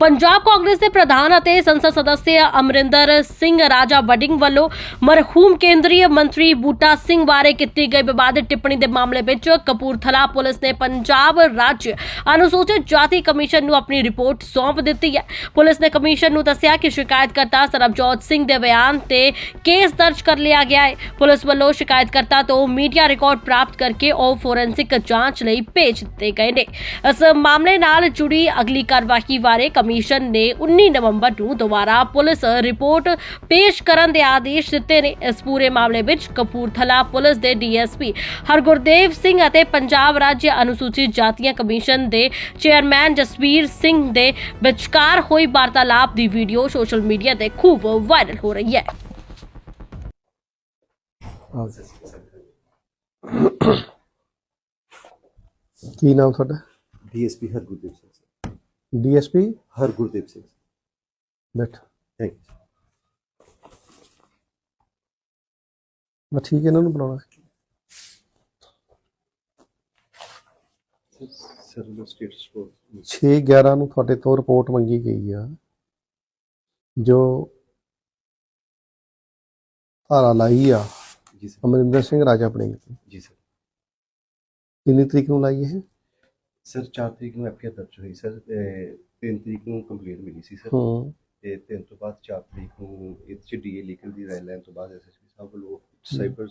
ਪੰਜਾਬ ਕਾਂਗਰਸ ਦੇ ਪ੍ਰਧਾਨ ਅਤੇ ਸੰਸਦ ਸਦੱਸਿਆ ਅਮਰਿੰਦਰ ਸਿੰਘ ਰਾਜਾ ਵਡਿੰਗ ਵੱਲੋਂ ਮਰਹੂਮ ਕੇਂਦਰੀ ਮੰਤਰੀ ਬੂਟਾ ਸਿੰਘ ਬਾਰੇ ਕੀਤੀ ਗਈ ਵਿਵਾਦਿਤ ਟਿੱਪਣੀ ਦੇ ਮਾਮਲੇ ਵਿੱਚ ਕਪੂਰਥਲਾ ਪੁਲਿਸ ਨੇ ਪੰਜਾਬ ਰਾਜ ਅਨੁਸੂਚਿਤ ਜਾਤੀ ਕਮਿਸ਼ਨ ਨੂੰ ਆਪਣੀ ਰਿਪੋਰਟ ਸੌਂਪ ਦਿੱਤੀ ਹੈ ਪੁਲਿਸ ਨੇ ਕਮਿਸ਼ਨ ਨੂੰ ਦੱਸਿਆ ਕਿ ਸ਼ਿਕਾਇਤਕਰਤਾ ਸਰਬਜੋਤ ਸਿੰਘ ਦੇ ਬਿਆਨ ਤੇ ਕੇਸ ਦਰਜ ਕਰ ਲਿਆ ਗਿਆ ਹੈ ਪੁਲਿਸ ਵੱਲੋਂ ਸ਼ਿਕਾਇਤਕਰਤਾ ਤੋਂ ਮੀਡੀਆ ਰਿਕਾਰਡ ਪ੍ਰਾਪਤ ਕਰਕੇ ਉਹ ਫੋਰੈਂਸਿਕ ਜਾਂਚ ਲਈ ਭੇਜ ਦਿੱਤੇ ਗਏ ਨੇ ਇਸ ਮਾਮਲੇ ਨਾਲ ਜੁੜੀ ਅਗਲੀ ਕਾਰਵਾਈ ਬਾਰੇ ਕਮਿਸ਼ਨ ਨੇ 19 ਨਵੰਬਰ ਨੂੰ ਦੁਬਾਰਾ ਪੁਲਿਸ ਰਿਪੋਰਟ ਪੇਸ਼ ਕਰਨ ਦੇ ਆਦੇਸ਼ ਦਿੱਤੇ ਨੇ। ਇਸ ਪੂਰੇ ਮਾਮਲੇ ਵਿੱਚ ਕਪੂਰਥਲਾ ਪੁਲਿਸ ਦੇ ਡੀਐਸਪੀ ਹਰਗੁਰਦੇਵ ਸਿੰਘ ਅਤੇ ਪੰਜਾਬ ਰਾਜ ਅਨੁਸੂਚਿਤ ਜਾਤੀਆਂ ਕਮਿਸ਼ਨ ਦੇ ਚੇਅਰਮੈਨ ਜਸਵੀਰ ਸਿੰਘ ਦੇ ਵਿਚਕਾਰ ਹੋਈ ਵਾਰਤਾਲਾਪ ਦੀ ਵੀਡੀਓ ਸੋਸ਼ਲ ਮੀਡੀਆ ਤੇ ਖੂਬ ਵਾਇਰਲ ਹੋ ਰਹੀ ਹੈ। ਕੀ ਨਾਮ ਤੁਹਾਡਾ? ਡੀਐਸਪੀ ਹਰਗੁਰਦੇਵ ਸਿੰਘ। ਡੀਐਸਪੀ ਹਰਗੁਰਦੇਵ ਸਿੰਘ। ਬੈਠ। ਥੈਂਕ ਯੂ ਮੈਂ ਠੀਕ ਇਹਨਾਂ ਨੂੰ ਬੁਲਾਉਣਾ ਸੀ। ਸਰ ਦਾ ਸਟੇਟਸ ਰਿਪੋਰਟ 6 11 ਨੂੰ ਤੁਹਾਡੇ ਤੋਂ ਰਿਪੋਰਟ ਮੰਗੀ ਗਈ ਆ ਜੋ ਧਾਰਾ ਲਾਈ ਆ ਜੀ ਸਰ ਅਮਰਿੰਦਰ ਸਿੰਘ ਰਾਜਾ ਆਪਣੇ ਜੀ ਸਰ ਕਿੰਨੀ ਤਰੀਕ ਨੂੰ ਲਾਈ ਇਹ? ਸਰ 4 ਤਰੀਕ ਨੂੰ ਐਫਆਈਆਰ ਦਰਜ ਹੋਈ ਸਰ 3 ਤਰੀਕ ਨੂੰ ਕੰਪਲੀਟ ਮਿਲੀ ਸੀ ਸਰ। ਹੂੰ। ਤੇ 3 ਤੋਂ ਬਾਅਦ 4 ਤਰੀਕ ਨੂੰ ਇਹ ਚ ਡੀਏ ਲੀਗਲ ਦੀ ਰਾਇ ਲੈਣ ਤੋਂ ਬਾਅਦ ਐਸਐਸਪੀ ਸਾਹਿਬ ਵੱਲੋਂ ਸਾਈਬਰ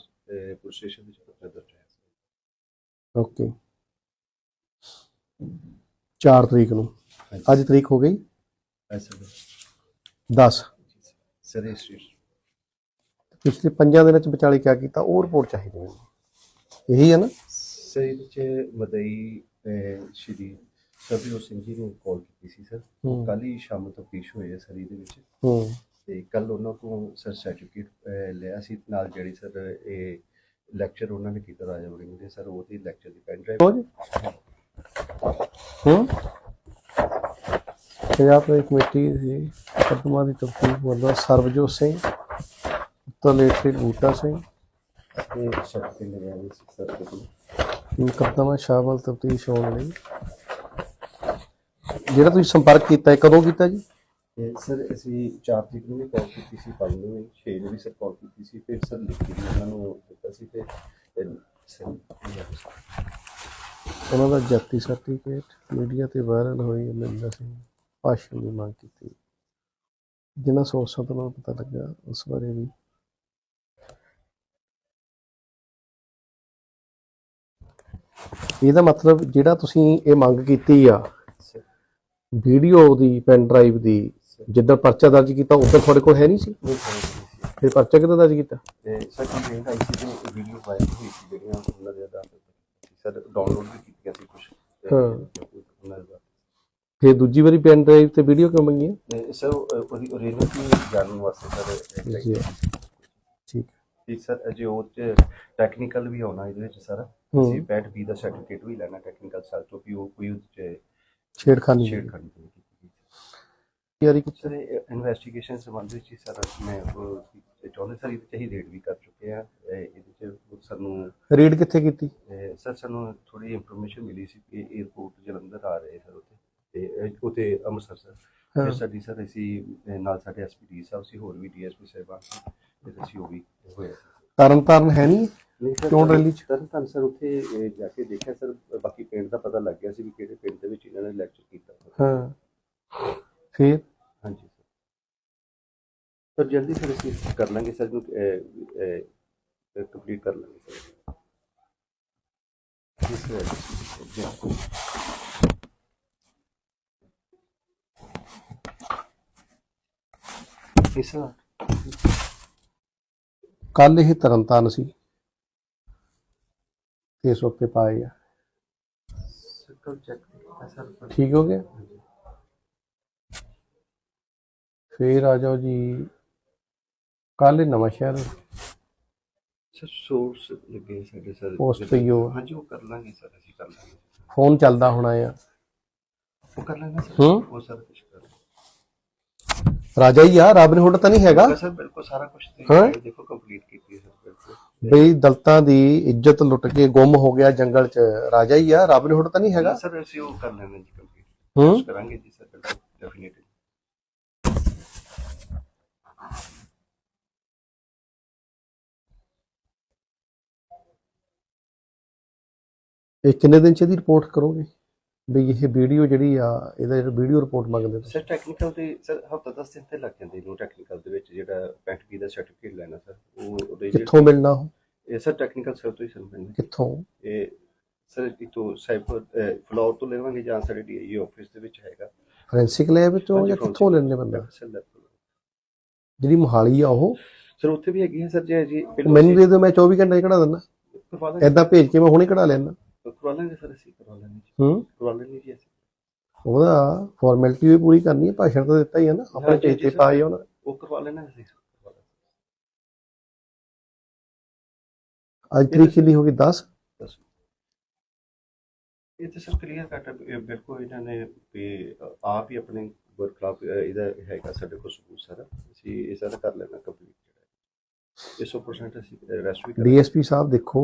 ਪੁਲਿਸ ਸਟੇਸ਼ਨ ਵਿੱਚ ਪੱਤਰ ਦਰਜ ਹੋਇਆ ਸਰ ਓਕੇ। 4 ਤਰੀਕ ਨੂੰ। ਅੱਜ ਤਰੀਕ ਹੋ ਗਈ? ਐਸਾ 10 ਸਰ ਸਟੇਸ਼ਨ ਪਿਛਲੇ 5 ਦਿਨਾਂ ਚ ਵਿਚਾਲੇ ਕਿਆ ਕੀਤਾ? ਉਹ ਰਿਪੋਰਟ ਚਾਹੀਦੀ ਮੈਨੂੰ। ਇਹੀ ਹੈ ਨਾ? ਸਰ ਇਹਦੇ ਚ ਮਦਈ ਸ਼੍ਰੀ ਸਰਬਜੋਤ ਸਿੰਘ ਜੀ ਨੇ ਕਾਲ ਕੀਤੀ ਸੀ ਸਰ। ਕੱਲ ਹੀ ਸ਼ਾਮ ਤੋਂ ਪੇਸ਼ ਹੋਏ ਸਰ ਇਹਦੇ ਵਿੱਚ। ਹੂੰ। ਤੇ ਕੱਲ ਉਹਨਾਂ ਕੋਲ ਸਰ ਸਰਟੀਫਿਕੇਟ ਲਿਆ ਸੀ। ਨਾਲ ਜਿਹੜੀ ਸਰ ਇਹ ਲੈਕਚਰ ਉਹਨਾਂ ਨੇ ਕੀਤਾ ਰਾਜਾ ਵੜਿੰਗ ਦੇ। ਸਰ ਉਹਦੀ ਲੈਕਚਰ ਦੀ ਪੈਨ ਡਰਾਈਵ ਹੋ? ਪੰਜਾਬ ਦੀ ਕਮੇਟੀ ਦੀ ਮੁਕੱਦਮਾ ਦੀ ਤਫਤੀਸ਼ ਵੱਲੋਂ ਸਰਬਜੋਤ ਸਿੰਘ ਉੱਤਰ ਲੇਟਰੀ ਬੂਟਾ ਸਿੰਘ। ਤੇ ਸਰਟੀਫਿਕੇਟ ਲਿਆ ਸੀ ਸਰ। ਕੋਲ ਮੁਕੱਦਮਾ ਸ਼ਾਮਲ ਤਫਤੀਸ਼ ਹੋਣ ਲਈ। ਜਿਹੜਾ ਤੁਸੀਂ ਸੰਪਰਕ ਕੀਤਾ ਹੈ ਕਦੋਂ ਕੀਤਾ ਜੀ? ਤੇ ਸਰ ਅਸੀਂ 4 ਤਰੀਕ ਨੂੰ ਵੀ ਕਾਲ ਕੀਤੀ ਸੀ 5 ਨੂੰ ਵੀ 6 ਨੂੰ ਵੀ ਸਰ ਕਾਲ ਕੀਤੀ ਸੀ ਫਿਰ ਸਰ ਲਿਖ ਵੀ ਉਹਨਾਂ ਨੂੰ ਦਿੱਤਾ ਸੀ ਤੇ ਉਹਨਾਂ ਦਾ ਜਾਤੀ ਸਰਟੀਫਿਕੇਟ ਮੀਡੀਆ ਤੇ ਵਾਇਰਲ ਹੋਈ ਅਮਰਿੰਦਰ ਸਿੰਘ ਭਾਸ਼ਣ ਦੀ ਮੰਗ ਕੀਤੀ। ਜਿਨ੍ਹਾਂ ਸੋਰਸਾਂ ਤੋਂ ਪਤਾ ਲੱਗਾ ਉਸ ਬਾਰੇ ਵੀ ਇਹਦਾ ਮਤਲਬ ਜਿਹੜਾ ਤੁਸੀਂ ਇਹ ਮੰਗ ਕੀਤੀ ਆ ਵੀਡੀਓ ਦੀ ਪੈਨ ਡਰਾਈਵ ਦੀ ਜਿੱਦਾਂ ਪਰਚਾ ਦਰਜ ਕੀਤਾ ਉਦੋਂ ਤੁਹਾਡੇ ਕੋਲ ਹੈ ਨਹੀਂ ਸੀ? ਫਿਰ ਪਰਚਾ ਕਿੱਦਾਂ ਦਰਜ ਕੀਤਾ? ਤੇ ਸਰ ਕੰਪਲੇਂਟ ਆਈ ਸੀ ਤੇ ਵੀਡੀਓ ਵਾਇਰਲ ਹੋਈ ਸੀ ਜਿਹੜੀਆਂ ਉਹਨਾਂ ਦੇ ਆਧਾਰ ਤੇ ਸਰ ਡਾਊਨਲੋਡ ਵੀ ਕੀਤੀਆਂ ਸੀ ਕੁਝ ਹਾਂ। ਉਹਨਾਂ ਦਾ ਫਿਰ ਦੂਜੀ ਵਾਰੀ ਪੈਨ ਡਰਾਈਵ ਤੇ ਵੀਡੀਓ ਕਿਉਂ ਮੰਗੀ ਹੈ ਸਰ ਉਹ- ਉਹਦੀ ਓਰੀਜਨਲ ਕੀ ਜਾਣਨ ਵਾਸਤੇ ਸਰ ਠੀਕ ਠੀਕ ਸਰ ਅਜੇ ਉਹ ਚ ਟੈਕਨੀਕਲ ਵੀ ਹੋਣਾ ਇਹਦੇ ਵਿੱਚ ਸਰ। ਅਸੀਂ ਪੈਟ ਬੀ ਦਾ ਸਰਟੀਫਿਕੇਟ ਵੀ ਲੈਣਾ ਟੈਕਨੀਕਲ ਸਰ ਤੋਂ ਵੀ ਉਹ ਕੋਈ ਉਹਦੇ ਚ ਛੇੜਖਾਨੀ ਛੇੜਖਾਨੀ ਨਹੀਂ ਕੀਤੀ ਗਈ। ਯਾਰੀ ਕੀਤੀ ਸਰ ਇਨਵੈਸਟੀਗੇਸ਼ਨ ਸੰਬੰਧ ਵਿੱਚ ਸਰ ਮੈਂ ਚਾਹੁੰਦੇ ਸਰ ਇਹਦੇ ਚ ਹੀ ਰੇਡ ਵੀ ਕਰ ਚੁੱਕੇ ਆ ਇਹ- ਇਹਦੇ ਚ ਸਾਨੂੰ ਰੀਡ ਕਿੱਥੇ ਕੀਤੀ? ਸਰ ਸਾਨੂੰ ਥੋੜੀ ਇਨਫੋਰਮੇਸ਼ਨ ਮਿਲੀ ਸੀ ਕਿ 에어ਪੋਰਟ ਜਲੰਧਰ ਆ ਰਹੇ ਸਰ ਉੱਥੇ। ਤੇ ਉਥੇ ਅੰਮ੍ਰਿਤਸਰ ਸਰ। ਸਾਡੀ ਸਰ ਅਸੀਂ ਨਾਲ ਸਾਡੇ ਐਸਪੀਡੀ ਸਾਹਿਬ ਸੀ ਹੋਰ ਵੀ ਡੀਐਸਪੀ ਸਾਹਿਬਾਨ ਸੀ ਤੇ ਅਸੀਂ ਉਹ ਵੀ ਹੋਏ ਤਰਨ ਤਾਰਨ ਹੈ ਨਹੀਂ ਨਹੀਂ ਸਰ ਕਿਉਂ ਰੈਲੀ ਚ? ਤਰਨ ਤਾਰਨ ਸਰ ਉੱਥੇ ਅਹ, ਜਾ ਕੇ ਦੇਖਿਆ ਸਰ ਬਾਕੀ ਪਿੰਡ ਦਾ ਪਤਾ ਲੱਗ ਗਿਆ ਸੀ ਵੀ ਕਿਹੜੇ ਪਿੰਡ ਦੇ ਵਿੱਚ ਇਹਨਾਂ ਨੇ ਲੈਕਚਰ ਕੀਤਾ ਹਾਂ। ਫਿਰ? ਹਾਂਜੀ ਸਰ। ਸਰ ਜਲਦੀ ਫਿਰ ਅਸੀਂ ਕਰ ਲਾਂਗੇ ਸਰ ਨੂੰ ਕੰਪਲੀਟ ਕਰ ਲਾਂਗੇ ਸਰ। ਜੀ ਸਰ ਜੀ ਜੀ। ਸਰ ਕੱਲ ਇਹ ਤਰਨ ਤਾਰਨ ਸੀ ਕੇਸ ਓਕੇ ਪਾਏ ਆ। ਸਰ ਕਲ ਚੈੱਕ ਕੀਤਾ ਸਰ ਠੀਕ ਹੋ ਗਿਆ? ਫਿਰ ਆ ਜਾਓ ਜੀ। ਕੱਲ ਨਵਾਂ ਸ਼ਹਿਰ ਸਰ ਸੋਰਸ ਲੱਗੇ ਸਾਡੇ ਸਰ। Post ਪਈ ਹੋ। ਹਾਂਜੀ ਉਹ ਕਰ ਲਾਂਗੇ ਸਰ ਅਸੀਂ ਕਰ ਲਾਂਗੇ। ਫੋਨ ਚੱਲਦਾ ਹੋਣਾ ਆ। ਉਹ ਕਰ ਲਾਂਗੇ ਸਰ? ਹੂੰ। ਉਹ ਸਰ ਕੁਝ ਕਰ ਰਾਜਾ ਹੀ ਆ ਰਾਬਨ ਹੁੱਡ ਤਾਂ ਨਹੀਂ ਹੈਗਾ। ਸਰ ਬਿਲਕੁਲ ਸਾਰਾ ਕੁਝ ਦੇਖੋ ਕੰਪਲੀਟ ਕੀਤੀ ਹੈ ਸਰ ਬਿਲਕੁਲ। ਬਈ ਦਲਤਾਂ ਦੀ ਇੱਜ਼ਤ ਲੁੱਟ ਕੇ ਗੁੰਮ ਹੋ ਗਿਆ ਜੰਗਲ 'ਚ ਰਾਜਾ ਹੀ ਆ ਰਾਬਨ ਹੁੱਡ ਤਾਂ ਨਹੀਂ ਹੈਗਾ? ਸਰ ਅਸੀਂ ਉਹ ਕਰ ਲੈਣਾ ਜੀ ਕੰਪਲੀਟ ਹੂੰ? ਕਰਾਂਗੇ ਜੀ ਸਰ ਡੈਫੀਨਿਟਲੀ ਇਹ ਕਿੰਨੇ ਦਿਨ ਚ ਇਹਦੀ ਰਿਪੋਰਟ ਕਰੋਗੇ? ਵੀ ਇਹ ਵੀਡੀਓ ਜਿਹੜੀ ਆ ਇਹਦਾ ਜਿਹੜਾ ਵੀਡੀਓ ਰਿਪੋਰਟ ਮੰਗਦੇ ਤੁਸੀਂ। ਸਰ ਟੈਕਨੀਕਲ ਦੇ ਸਰ ਹਫਤਾ 10 ਦਿਨ ਤੇ ਲੱਗ ਜਾਂਦੇ ਇਹਨੂੰ ਟੈਕਨੀਕਲ ਦੇ ਵਿੱਚ ਜਿਹੜਾ ਪੈਂਟਕੀ ਦਾ ਸਰਟੀਫਿਕੇਟ ਲੈਣਾ ਸਰ ਉਹ ਉਹਦੇ ਕਿੱਥੋਂ ਮਿਲਣਾ ਉਹ? ਇਹ ਸਰ ਟੈਕਨੀਕਲ ਸਰ ਤੋਂ ਹੀ ਸਰ ਮਿਲਣਾ ਕਿੱਥੋਂ? ਇਹ ਸਰ ਇਤੋਂ ਸਾਈਬਰ ਫਲੋਰ ਤੋਂ ਲੈਵਾਂਗੇ ਜਾਂ ਸਾਡੇ ਡੀਆਈ ਆਫਿਸ ਦੇ ਵਿੱਚ ਹੈਗਾ। ਫੋਰੈਂਸਿਕ ਲੈਬ ਹਾਂਜੀ, ਜਾਂ ਕਿੱਥੋਂ ਲੈਣੇ ਬੰਦਾ? ਤੋਂ। ਜਿਹੜੀ ਮੋਹਾਲੀ ਆ ਉਹ? ਸਰ ਉੱਥੇ ਵੀ ਹੈਗੀ ਹੈ ਸਰ ਜੀ ਮੈਨੂੰ ਦੇ ਦਿਓ ਮੈਂ 24 ਘੰਟੇ ਕਢਾ ਦਿੰਦਾ। ਐਦਾਂ ਭੇਜ ਕੇ ਮੈਂ ਹੁਣੇ ਕਢਾ ਲੈਣਾ ਕਰਵਾ ਲਾਂਗੇ ਸਰ ਅਸੀਂ ਕਰਵਾ ਲਾਂਗੇ ਜੀ ਹੂੰ ਕਰਵਾ ਲੈਂਗੇ ਜੀ ਅਸੀਂ ਉਹਦਾ ਫਾਰਮੈਲਿਟੀ ਵੀ ਪੂਰੀ ਕਰਨੀ ਹੈ ਭਾਸ਼ਣ ਤਾਂ ਦਿੱਤਾ ਹੀ ਹੈ ਨਾ ਆਪਣੇ ਹਾਂਜੀ, ਪੇਜ ਤੇ ਸਰ। ਪਾਈ ਉਹਨਾਂ ਨੇ। ਉਹ ਕਰਵਾ ਲੈਣਾ ਅਸੀਂ ਕਰਵਾ ਲਾਂਗੇ। ਅੱਜ ਤਰੀਕ ਕਿੰਨੀ ਹੋ ਗਈ 10 ਦੱਸੋ ਇਹ ਤਾਂ ਸਰ ਕਲੀਅਰ ਕੱਟ ਬਿਲਕੁਲ ਇਹਨਾਂ ਨੇ ਵੀ ਅ, ਆਪ ਹੀ ਆਪਣੇ ਵਰਕ ਇਹਦਾ ਹੈਗਾ ਸਾਡੇ ਕੋਲ ਸਬੂਤ ਸਾਰਾ ਅਸੀਂ ਇਹ ਸਾਰਾ ਕਰ ਲੈਣਾ ਕੰਪਲੀਟ ਜਿਹੜਾ ਇਹ 100% ਅਸੀਂ ਰੈਸਟ ਵੀ ਕਰਾਂਗੇ ਡੀਐਸਪੀ ਸਾਹਿਬ ਦੇਖੋ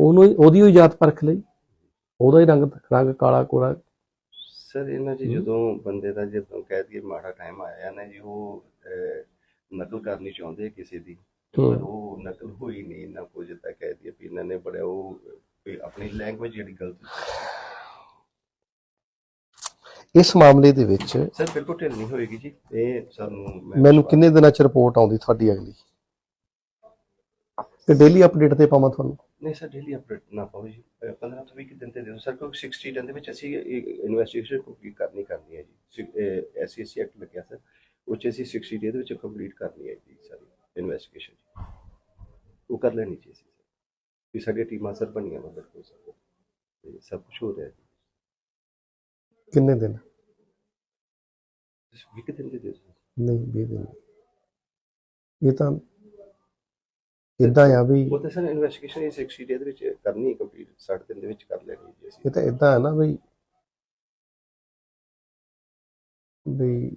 ਉਹਨੂੰ ਉਹਦੀ ਹੀ ਜਾਤ ਪਰਖ ਲਈ। ਉਹਦਾ ਹੀ ਰੰਗ ਰੰਗ ਕਾਲਾ ਕੋਲਾ ਸਰ ਇਹਨਾਂ ਜੀ। ਜਦੋਂ ਬੰਦੇ ਦਾ ਜਦੋਂ ਕਹਿ ਦਈਏ ਮਾੜਾ ਟਾਈਮ ਆਇਆ ਨਾ ਜੀ ਉਹ ਨਕਲ ਕਰਨੀ ਚਾਹੁੰਦੇ ਕਿਸੇ ਦੀ। ਪਰ। ਉਹ ਨਕਲ ਹੋਈ ਨਹੀਂ ਨਾ ਕੁਝ ਤਾਂ ਕਹਿ ਦਈਏ ਵੀ ਇਹਨਾਂ ਨੇ ਬੜਾ ਉਹ ਆਪਣੀ ਲੈਂਗੁਏਜ ਜਿਹੜੀ ਗਲਤ ਇਸ ਮਾਮਲੇ ਦੇ ਵਿੱਚ ਸਰ ਬਿਲਕੁਲ ਢਿੱਲ ਨਹੀਂ ਹੋਏਗੀ ਜੀ। ਇਹ ਸਾਨੂੰ ਮੈਨੂੰ ਕਿੰਨੇ ਦਿਨਾਂ ਚ ਰਿਪੋਰਟ ਆਉਂਦੀ ਤੁਹਾਡੀ ਅਗਲੀ? ਤੇ ਡੇਲੀ ਅਪਡੇਟ ਤੇ ਪਾਵਾਂ ਤੁਹਾਨੂੰ? ਨਹੀਂ ਸਰ ਡੇਲੀ ਅਪਡੇਟ ਨਾ ਪਾਓ ਜੀ। ਅਹ 15 ਤੋਂ 20 ਦਿਨ ਤੇ ਦਿਓ। ਸਰ ਕੋਈ 60 ਦਿਨ ਦੇ ਵਿੱਚ ਅਸੀਂ ਇਨਵੈਸਟੀਗੇਸ਼ਨ ਕੰਪਲੀਟ ਕਰਨੀ ਕਰਨੀ ਹੈ ਜੀ। ਐਸਸੀਸੀ ਐਕਟ ਲੱਗਿਆ ਸਰ ਉਹ 'ਚ ਅਸੀਂ 60 ਡੇ ਦੇ ਵਿੱਚ ਕੰਪਲੀਟ ਕਰਨੀ ਹੈ ਜੀ ਸਾਰੀ ਇਨਵੈਸਟੀਗੇਸ਼ਨ ਉਹ ਕਰ ਲੈਣੀ ਚਾਹੀਦੀ ਸੀ ਵੀ ਸਾਡੀਆਂ ਟੀਮਾਂ ਸਰ ਬਣੀਆਂ ਬਿਲਕੁਲ ਸਰ। ਤੇ ਸਭ ਕੁਝ ਹੋ ਰਿਹਾ ਜੀ। ਕਿੰਨੇ ਦਿਨ? 20 ਦਿਨ ਦੇ ਦਿਓ। ਨਹੀਂ 20 ਦਿਨ। ਇਹ ਤਾਂ ਇਦਾਂ ਆ ਵੀ ਉਹ ਤਾਂ ਸਰ ਇਨਵੈਸਟੀਗੇਸ਼ਨ 60 ਡੇ ਦੇ ਵਿੱਚ ਕਰਨੀ ਹੈ ਕੰਪਲੀਟ 60 ਦਿਨ ਦੇ ਵਿੱਚ ਕਰ ਲੈਣੀ ਜੀ ਅਸੀਂ। ਇਹ ਤਾਂ ਇਦਾਂ ਹੈ ਨਾ ਵੀ ਵੀ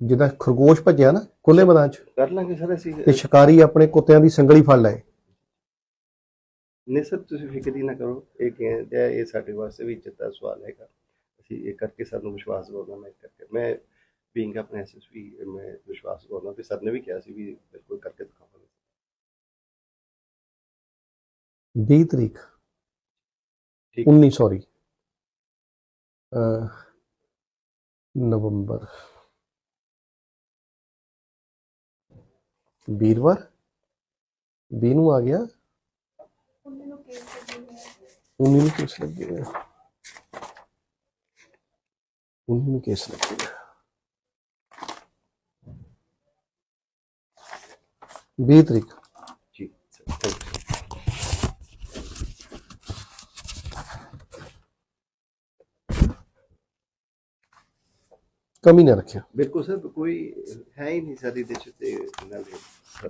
ਜਿੱਦਾਂ ਖਰਗੋਸ਼ ਭੱਜਿਆ ਨਾ ਖੁੱਲੇ ਮੈਦਾਨ ਚ। ਕਰ ਲਾਂਗੇ ਸਰ ਅਸੀਂ। ਤੇ ਸ਼ਿਕਾਰੀ ਆਪਣੇ ਕੁੱਤਿਆਂ ਦੀ ਸੰਗਲੀ ਫੜ ਲਏ। ਨਹੀਂ ਸਰ ਤੁਸੀਂ ਫਿਕਰ ਹੀ ਨਾ ਕਰੋ ਇਹ ਕਹਿੰਦੇ ਇਹ ਸਾਡੇ ਵਾਸਤੇ ਵੀ ਦਾ ਸਵਾਲ ਹੈਗਾ। ਅਸੀਂ ਇਹ ਕਰਕੇ ਸਾਨੂੰ ਵਿਸ਼ਵਾਸ ਦਿਵਾਉਣਾ ਮੈਂ ਕਰਕੇ ਮੈਂ ਬੀਇੰਗ ਆਪਣੇ ਐਸਐਸਪੀ ਮੈਂ ਵਿਸ਼ਵਾਸ ਦਿਵਾਉਣਾ ਵੀ ਸਰ ਨੇ ਵੀ ਕਿਹਾ ਸੀ ਵੀ ਬਿਲਕੁਲ ਕਰਕੇ ਦਿਖਾਵਾਂਗੇ 20 ਤਰੀਕ ਠੀਕ 19 ਸੌਰੀ ਨਵੰਬਰ ਵੀਰਵਾਰ 20 ਨੂੰ ਆ ਗਿਆ 19 ਨੂੰ ਕੇਸ ਲੱਗੇ ਹੋਏ ਆ 19 ਨੂੰ ਕੇਸ ਲੱਗੇ ਹੋਏ ਆ। 20 ਤਰੀਕ। ਜੀ ਥੈਂਕ ਯੂ ਕਮੀ ਨਾ ਰੱਖਿਓ। ਬਿਲਕੁਲ ਸਰ ਕੋਈ ਹੈ ਹੀ ਨਹੀਂ ਸਰ ਇਹਦੇ ਚ ਤੇ ਨਾਲ ਸਰ